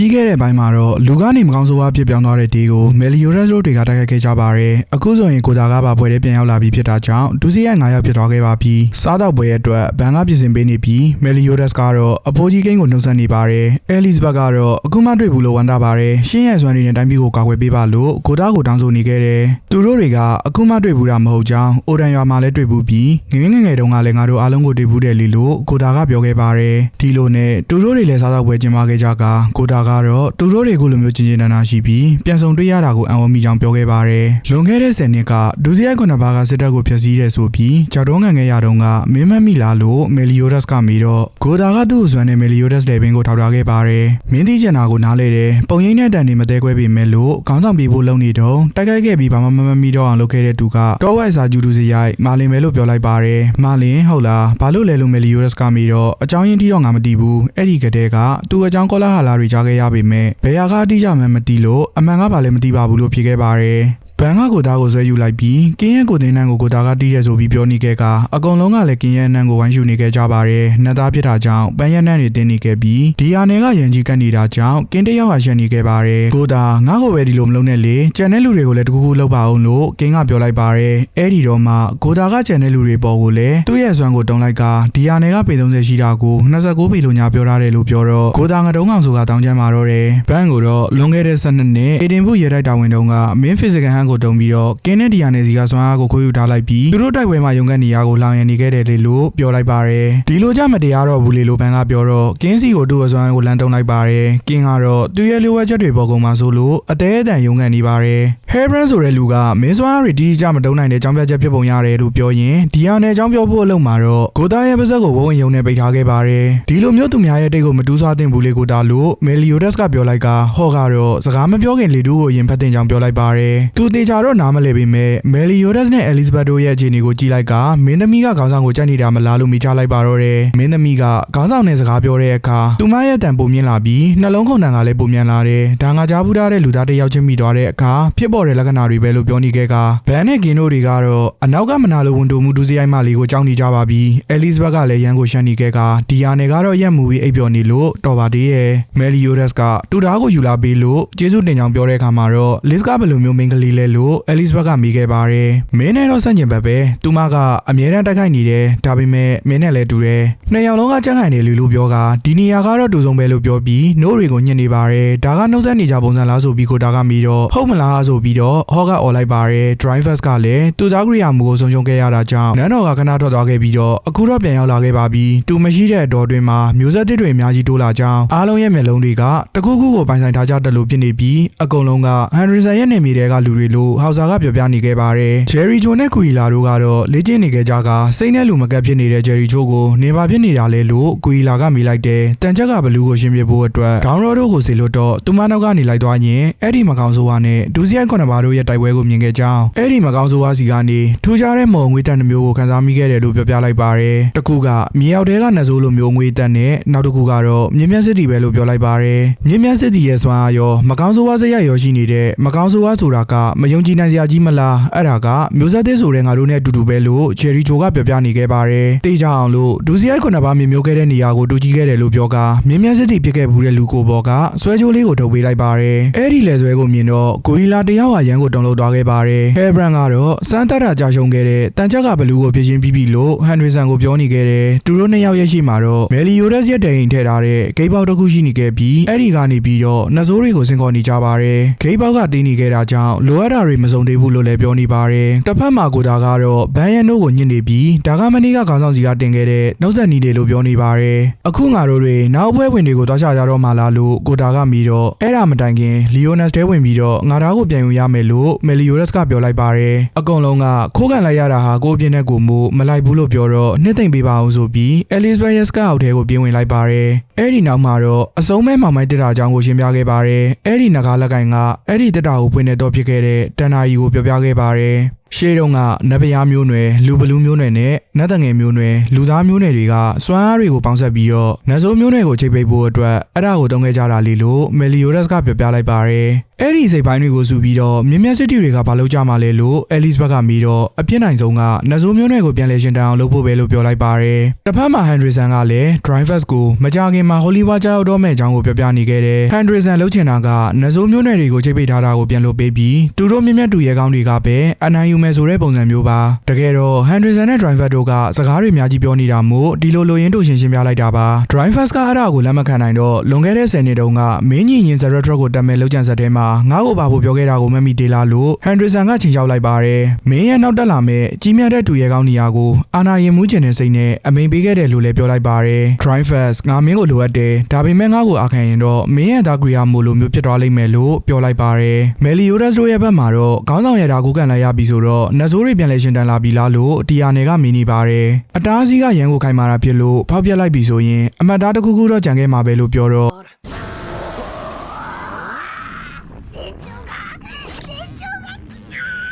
ပြီးခဲ့တဲ့ဘိုင်းမှာတော့လူကနေမကောင်းဆိုးဝါးဖြစ်ပြောင်းသွားတဲ့ဒေးကိုမယ်လီယိုရက်စ်တို့တွေကတိုက်ခိုက်ခဲ့ကြပါတယ်အခုဆိုရင်ကိုတာကပါပွဲတဲ့ပြန်ရောက်လာပြီးဖြစ်တာကြောင့်ဒူစီရိုက်9ရောက်ဖြစ်သွားခဲ့ပါပြီစားတော့ပွဲရဲ့အတွက်ဘန်ကပြင်ဆင်ပေးနေပြီးမယ်လီယိုရက်စ်ကတော့အဖိုးကြီးကိန်းကိုနှုတ်ဆက်နေပါတယ်အဲလီစ်ဘတ်ကတော့အခုမှတွေ့ဘူးလို့ဝန်တာပါတယ်ရှင်းရဲ့စွမ်းရည်နဲ့တိုင်းပြည်ကိုကာကွယ်ပေးပါလို့ကိုတာကိုတောင်းဆိုနေခဲ့တယ်သူတို့တွေကအခုမှတွေ့ဘူးတာမဟုတ်ကြောင်းအိုဒန်ရွာမှာလည်းတွေ့ဘူးပြီးငငယ်ငယ်ငယ်တုန်းကလည်းငါတို့အားလုံးကိုတွေ့ဘူးတယ်လီလို့ကိုတာကပြောခဲ့ပါတယ်ဒီလိုနဲ့သူတို့တွေလည်းစားတော့ပွဲကျင်းပခဲ့ကြကကိုတာကတော့သူတို့တွေကိုလိုမျိုးချင်းချင်းနာနာရှိပြီးပြန်ဆောင်တွေ့ရတာကိုအံ့ဩမိကြောင်းပြောခဲ့ပါတယ်လွန်ခဲ့တဲ့10နှစ်ကဒူစီရိုက်ခုနှစ်ပါးကစစ်တပ်ကိုဖျက်ဆီးတဲ့ဆိုပြီးကြောက်တုံးငံငယ်ရတုန်းကမင်းမက်မိလာလို့မယ်လီယိုဒတ်ကမေးတော့ကိုတာကသူ့ကိုစွမ်းတဲ့မယ်လီယိုဒတ်လေဘင်းကိုထောက်ထားခဲ့ပါတယ်မင်းသိချင်တာကိုနားလေတယ်ပုံရိပ်နဲ့တန်နေမသေးခွဲပေမဲ့လို့ခေါင်းဆောင်ပြေဖို့လုံနေတော့တိုက်ခိုက်ခဲ့ပြီးဘာမှမမမီတော့အောင်လုပ်ခဲ့တဲ့သူကတောဝိုက်စာဂျူဒူစီရိုက်မာလင်ပဲလို့ပြောလိုက်ပါတယ်မာလင်ဟုတ်လားဘာလို့လဲလို့မယ်လီယိုဒတ်ကမေးတော့အကြောင်းရင်းတိတော့ငါမသိဘူးအဲ့ဒီကတည်းကသူ့အကြောင်းကောလာဟာလာတွေကြားခဲ့ရပေမဲ့ဘယ်ဟာကအတိအကျမှမသိလို့အမှန်ကဘာလဲမသိပါဘူးလို့ဖြေခဲ့ပါတယ် ဘန်ကကိုသားကိုဆွဲယူလိုက်ပြီးကင်းရဲ့ကိုသိန်းနှန်းကိုကိုသားကတီးရဲဆိုပြီးပြောနေခဲ့ကအကုန်လုံးကလည်းကင်းရဲ့နှန်းကိုဝိုင်းရှူနေခဲ့ကြပါတယ်။နှစ်သားဖြစ်တာကြောင့်ပန်းရဲ့နှန်းတွေတင်းနေခဲ့ပြီးဒီဟာနယ်ကရန်ကြီးကတ်နေတာကြောင့်ကင်းတယောက်ဟာရှက်နေခဲ့ပါတယ်။ကိုသားငါ့ကိုပဲဒီလိုမလုပ်နဲ့လေကြံတဲ့လူတွေကိုလည်းတကူကူလုပ်ပါအောင်လို့ကင်းကပြောလိုက်ပါတယ်။အဲ့ဒီတော့မှကိုသားကကြံတဲ့လူတွေပေါ်ကိုလည်းသူ့ရဲ့ဆွမ်းကိုတုံးလိုက်ကဒီဟာနယ်ကပေ30ရှိတာကို29ပေလိုညာပြောထားတယ်လို့ပြောတော့ကိုသားငတုံးကောင်ဆိုတာတောင်းချမ်းมาတော့တယ်။ဘန်ကိုတော့လွန်ခဲ့တဲ့12နှစ်အေဒင်ဘူးရေတိုက်တာဝန်တုန်းကမင်းဖစ်စကန်ဟန်ကိုတုံပြီးတော့ကင်းနဲ့ဒီယာနယ်စီကစွမ်းအားကိုခိုးယူထားလိုက်ပြီးသူတို့တိုက်ပွဲမှာရုံးကန်နေရကိုလောင်ရန်နေခဲ့တယ်လေလို့ပြောလိုက်ပါတယ်ဒီလိုကြမတရားတော့ဘူးလေလို့ဘန်ကပြောတော့ကင်းစီကိုသူ့အစွမ်းကိုလမ်းတုံလိုက်ပါတယ်ကင်းကတော့သူ့ရဲ့လိုဝက်ချက်တွေပေါ်ကုန်မှာဆိုလို့အသေးအတန်ရုံးကန်နေပါတယ်ဟဲဘရန်ဆိုတဲ့လူကမင်းစွမ်းအားတွေတီးတီးကြမတုံနိုင်တဲ့အကြောင်းပြချက်ဖြစ်ပုံရတယ်လို့ပြောရင်ဒီယာနယ်အကြောင်းပြောဖို့အလုပ်မှာတော့ကိုသားရဲ့ပါဇက်ကိုဝဝင်ရုံနဲ့ပိတ်ထားခဲ့ပါတယ်ဒီလိုမျိုးသူများရဲ့တိတ်ကိုမတူးဆွားသင့်ဘူးလေကိုတာလို့မယ်လီယိုဒက်စ်ကပြောလိုက်ကဟော့ကတော့စကားမပြောခင်လေတူးကိုရင်ဖတ်တင်ကြောင်းပြောလိုက်ပါတယ်သူတေချာတော့နားမလဲပေမဲ့မယ်လီယိုဒက်စ်နဲ့အဲလီဇဘတ်တို့ရဲ့အခြေအနေကိုကြည့်လိုက်ကမင်းသမီးကခေါင်းဆောင်ကိုကြိုက်နေတာမလားလို့မိချလိုက်ပါတော့တယ်မင်းသမီးကခေါင်းဆောင်နဲ့စကားပြောတဲ့အခါသူမရဲ့တန်ပုံမြင့်လာပြီးနှလုံးခုန်တန်ကလည်းပုံမြန်လာတယ်ဒါငါကြားဘူးထားတဲ့လူသားတစ်ယောက်ချင်းမိသွားတဲ့အခါဖြစ်ပေါ်တဲ့လက္ခဏာတွေပဲလို့ပြောနေခဲ့ကဘန်နဲ့ကင်တို့တွေကတော့အနောက်ကမနာလိုဝန်တိုမှုဒူစီအိုင်မလေးကိုကြောက်နေကြပါပြီအဲလီဇဘတ်ကလည်းရန်ကိုရှမ်းနေခဲ့ကဒီယာနယ်ကတော့ရက်မူပြီးအိပ်ပျော်နေလို့တော်ပါသေးရဲ့မယ်လီယိုဒက်စ်ကတူတာကိုယူလာပေးလို့ကျေးဇူးတင်ကြောင်းပြောတဲ့အခါမှာတော့လစ်ကဘယ်လိုမျိုးမိန်းကလေးလဲလို့အဲလီဇဘတ်ကမိခဲ့ပါတယ်မင်းနဲ့တော့ဆန့်ကျင်ဘက်ပဲသူမကအမြဲတမ်းတိုက်ခိုက်နေတယ်ဒါပေမဲ့မင်းနဲ့လည်းတူတယ်နှစ်ယောက်လုံးကကြက်ခိုင်နေလူလို့ပြောကဒီနေရာကတော့တူဆုံးပဲလို့ပြောပြီးနို့တွေကိုညှစ်နေပါတယ်ဒါကနှုတ်ဆက်နေကြပုံစံလားဆိုပြီးကိုတာကမီတော့ဟုတ်မလားဆိုပြီးတော့ဟောကအော်လိုက်ပါတယ် drivers ကလည်းတူသားကရိယာမူကိုဆုံးရှုံးခဲ့ရတာကြောင့်နန်းတော်ကခဏထွက်သွားခဲ့ပြီးတော့အခုတော့ပြန်ရောက်လာခဲ့ပါပြီတူမရှိတဲ့အတော်တွင်မှာမျိုးဆက်တစ်တွေအများကြီးတိုးလာကြောင်းအားလုံးရဲ့မျက်လုံးတွေကတခုခုကိုပိုင်ဆိုင်ထားကြတယ်လို့ဖြစ်နေပြီးအကုန်လုံးကဟန်ရီဆန်ရဲ့နေမြေတွေကလူတွေလို့ဟောက်စာကပြောပြနေခဲ့ပါတယ်ဂျယ်ရီဂျိုနဲ့ကွီလာတို့ကတော့လေ့ကျင့်နေခဲ့ကြကစိတ်နဲ့လူမကပ်ဖြစ်နေတဲ့ဂျယ်ရီဂျိုကိုနေပါဖြစ်နေတာလေလို့ကွီလာကမိလိုက်တယ်တန်ချက်ကဘလူးကိုရှင်းပြဖို့အတွက်ဒေါင်းရောတို့ကိုစီလို့တော့သူမနောက်ကနေလိုက်သွားရင်အဲ့ဒီမကောင်ဆိုးဝါနဲ့ဒူစီယိုင်ကွန်နဘာတို့ရဲ့တိုက်ပွဲကိုမြင်ခဲ့ကြောင်းအဲ့ဒီမကောင်ဆိုးဝါစီကနေထူးခြားတဲ့မုံငွေတန်တစ်မျိုးကိုခန်းစားမိခဲ့တယ်လို့ပြောပြလိုက်ပါတယ်တစ်ခုကမြေရောက်တဲကနဇိုးလိုမျိုးငွေတန်နဲ့နောက်တစ်ခုကတော့မြင်းမြတ်စစ်တီပဲလို့ပြောလိုက်ပါတယ်မြင်းမြတ်စစ်တီရဲ့စွမ်းအားရောမကောင်ဆိုးဝါစရိုက်ရောရှိနေတဲ့မကောင်ဆိုးဝါဆိုတာကမယုံကြည်နိုင်စရာကြီးမလားအဲ့ဒါကမျိုးဆက်သစ်ဆိုတဲ့ငါတို့နဲ့အတူတူပဲလို့ဂျယ်ရီဂျိုကပြောပြနေခဲ့ပါတယ်တေးကြအောင်လို့ဒူစီယိုင်ခုနှစ်ပါးမြင်မျိုးခဲ့တဲ့နေရာကိုတူကြည့်ခဲ့တယ်လို့ပြောကမြင်းမြတ်စစ်တီဖြစ်ခဲ့ဘူးတဲ့လူကိုပေါ်ကဆွဲကြိုးလေးကိုထုတ်ပေးလိုက်ပါတယ်အဲ့ဒီလေဆွဲကိုမြင်တော့ကိုရီလာတယောက်ဟာရန်ကိုတုံလို့သွားခဲ့ပါတယ်ဟဲဘရန်ကတော့စမ်းတက်တာကြာရှုံခဲ့တဲ့တန်ချက်ကဘလူးကိုဖြစ်ချင်းပြီးပြီလို့ဟန်ရီဆန်ကိုပြောနေခဲ့တယ်သူတို့နှစ်ယောက်ရဲ့ရှိမှာတော့မယ်လီယိုဒက်စ်ရဲ့တိုင်ထည့်ထားတဲ့ဂိတ်ပေါက်တစ်ခုရှိနေခဲ့ပြီးအဲ့ဒီကနေပြီးတော့နှစိုးတွေကိုစင်ခေါ်နေကြပါတယ်ဂိတ်ပေါက်ကတင်းနေခဲ့တာကြောင့်လိုအပ်တာတွေမစုံသေးဘူးလို့လည်းပြောနေပါတယ်တစ်ဖက်မှာကိုတာကတော့ဘန်ရန်တို့ကိုညှစ်နေပြီးဒါကမနီကခေါင်းဆောင်စီကတင်ခဲ့တဲ့နှုတ်ဆက်နီးတယ်လို့ပြောနေပါတယ်အခုငါတို့တွေနောက်ပွဲဝင်တွေကိုသွားချကြတော့မှလားလို့ကိုတာကမီတော့အဲ့ဒါမတိုင်ခင်လီယိုနက်စ်တဲဝင်ပြီးတော့ငါသားကိုပြန်ယူရမယ်လို့မယ်လီယိုရက်စ်ကပြောလိုက်ပါတယ်အကုန်လုံးကခိုးကန်လိုက်ရတာဟာကိုအပြင်းနဲ့ကိုမို့မလိုက်ဘူးလို့ပြောတော့နှစ်သိမ့်ပေးပါအောင်ဆိုပြီးအဲလစ်ဘက်ယက်စ်ကအောက်ထဲကိုပြေးဝင်လိုက်ပါတယ်အဲ့ဒီနောက်မှာတော့အစုံမဲ့မောင်မိုက်တက်တာအကြောင်းကိုရှင်းပြခဲ့ပါတယ်အဲ့ဒီနဂါလက်ကင်ကအဲ့ဒီတက်တာကိုဖွင့်နေတော့ဖြစ်ခဲ့တဲ့တန်နာကြီးကိုပြောပြခဲ့ပါတယ်ရှေးတုန်းကနတ်ဗျာမျိုးနွယ်လူဘလူးမျိုးနွယ်နဲ့နတ်တငယ်မျိုးနွယ်လူသားမျိုးနွယ်တွေကစွမ်းအားတွေကိုပေါင်းစပ်ပြီးတော့နတ်ဆိုးမျိုးနွယ်ကိုချိတ်ပိတ်ဖို့အတွက်အဲ့ဒါကိုတုံးခဲ့ကြတာလေလို့မယ်လီယိုရက်စ်ကပြောပြလိုက်ပါတယ်အဲ့ဒီစိတ်ပိုင်းတွေကိုစုပြီးတော့မြင်းမြတ်စစ်တီတွေကဘာလုပ်ကြမှာလဲလို့အဲလစ်ဘက်ကမီတော့အပြစ်နိုင်ဆုံးကနတ်ဆိုးမျိုးနွယ်ကိုပြန်လဲရှင်တန်အောင်လုပ်ဖို့ပဲလို့ပြောလိုက်ပါတယ်တစ်ဖက်မှာဟန်ဒရီဆန်ကလည်း drivers ကိုမကြခင်မှာဟိုလီဝါကြောက်တော့မဲ့အကြောင်းကိုပြောပြနေခဲ့တယ်ဟန်ဒရီဆန်လှုပ်ချင်တာကနတ်ဆိုးမျိုးနွယ်တွေကိုချိတ်ပိတ်ထားတာကိုပြန်လုပ်ပေးပြီးသူတို့မြင်းမြတ်တူရဲကောင်းတွေကပဲအနိုင်ယူမယ်ဆိုတဲ့ပုံစံမျိုးပါတကယ်တော့ဟန်ဒရီဆန်နဲ့ driver တို့ကစကားတွေအများကြီးပြောနေတာမို့ဒီလိုလိုရင်းတို့ရှင်းရှင်းပြလိုက်တာပါ drivers ကအဲ့ဒါကိုလက်မခံနိုင်တော့လွန်ခဲ့တဲ့10နှစ်တုန်းကမင်းကြီးရင်ဇရက်ထရက်ကိုတက်မဲ့လှုပ်ကြံဆက်ထဲမှာငါ့ကိုပါဖို့ပြောခဲ့တာကိုမမိသေးလားလို့ဟန်ဒရီဆန်ကချိန်ချောက်လိုက်ပါတယ်မင်းရဲ့နောက်တက်လာမဲ့ကြီးမြတ်တဲ့တူရဲကောင်းနေရာကိုအာနာရင်မှုကျင်တဲ့စိတ်နဲ့အမိန်ပေးခဲ့တယ်လို့လည်းပြောလိုက်ပါတယ် drivers ငါမင်းကိုလိုအပ်တယ်ဒါပေမဲ့ငါ့ကိုအာခံရင်တော့မင်းရဲ့ဒါဂရီယာမိုလိုမျိုးဖြစ်သွားလိမ့်မယ်လို့ပြောလိုက်ပါတယ်မယ်လီယိုဒက်စ်တို့ရဲ့ဘက်မှာတော့ခေါင်းဆောင်ရဲ့ဒါကိုကန်လိုက်ရပြီဆိုတော့နတ်ဆိုးတွေပြန်လဲရှင်တန်လာပြီလားလို့တီယာနယ်ကမင်းနေပါတယ်အတားစီးကရန်ကိုခိုင်မာတာဖြစ်လို့ဖောက်ပြက်လိုက်ပြီဆိုရင်အမတ်သားတစ်ခုခုတော့ကြံခဲ့မှာပဲလို့ပြောတော့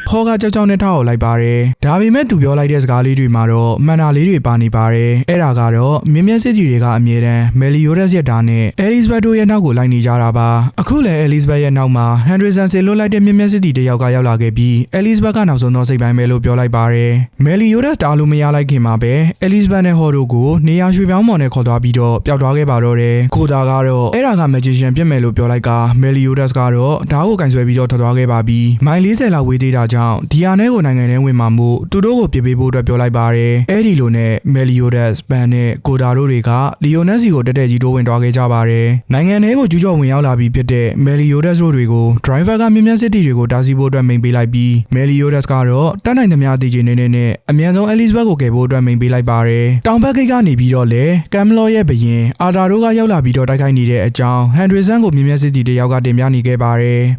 ဖော်ကကြောက်ကြောက်နဲ့ထောက်အောင်လိုက်ပါတယ်။ဒါပေမဲ့သူပြောလိုက်တဲ့စကားလေးတွေမှာတော့မှန်တာလေးတွေပါနေပါတယ်။အဲ့ဒါကတော့မြင်းမြတ်စစ်ကြီးတွေကအမြဲတမ်းမယ်လီယိုရက်စ်ရဲ့ဓာတ်နဲ့အဲလီဇဘတ်တို့ရဲ့နောက်ကိုလိုက်နေကြတာပါ။အခုလည်းအဲလီဇဘတ်ရဲ့နောက်မှာဟန်ဒရီဆန်ဆေလွတ်လိုက်တဲ့မြင်းမြတ်စစ်တီတယောက်ကရောက်လာခဲ့ပြီးအဲလီဇဘတ်ကနောက်ဆုံးသောစိတ်ပိုင်းပဲလို့ပြောလိုက်ပါတယ်။မယ်လီယိုရက်စ်တားလို့မရလိုက်ခင်မှာပဲအဲလီဇဘတ်နဲ့ဟော်တို့ကိုနေရာရွှေပြောင်းမော်နဲ့ခေါ်သွားပြီးတော့ပျောက်သွားခဲ့ပါတော့တယ်။ကိုတာကတော့အဲ့ဒါကမဂျီရှန်ပြစ်မယ်လို့ပြောလိုက်ကမယ်လီယိုရက်စ်ကတော့ဓာတ်ကိုကင်ဆွဲပြီးတော့ထွက်သွားခဲ့ပါပြီးမိုင်40လောက်ဝေးသေးတာကြောင့်ဒီယာနဲကိုနိုင်ငံထဲဝင်မှာမို့သူတို့ကိုပြစ်ပေးဖို့အတွက်ပြောလိုက်ပါတယ်။အဲ့ဒီလိုနဲ့မယ်လီယိုရက်စ်ပန်နဲ့ကိုတာတို့တွေကလီယိုနက်စီကိုတက်တက်ကြီးတိုးဝင်သွားခဲ့ကြပါတယ်။နိုင်ငံထဲကိုကျူးကျော်ဝင်ရောက်လာပြီးဖြစ်တဲ့မယ်လီယိုရက်စ်တို့တွေကို driver ကမြင်းမြတ်စစ်တီတွေကိုတားဆီးဖို့အတွက်မိန်ပေးလိုက်ပြီးမယ်လီယိုရက်စ်ကတော့တတ်နိုင်သမျှအသေးချင်နေနေနဲ့အမြန်ဆုံးအဲလစ်ဘတ်ကိုကယ်ဖို့အတွက်မိန်ပေးလိုက်ပါတယ်။တောင်ဘက်ဂိတ်ကနေပြီးတော့လေကမ်မလော့ရဲ့ဘရင်အာတာတို့ကရောက်လာပြီးတော့တိုက်ခိုက်နေတဲ့အကြောင်းဟန်ဒရီဆန်ကိုမြင်းမြတ်စစ်တီတယောက်ကတင်ပြနေခဲ့ပါတယ်။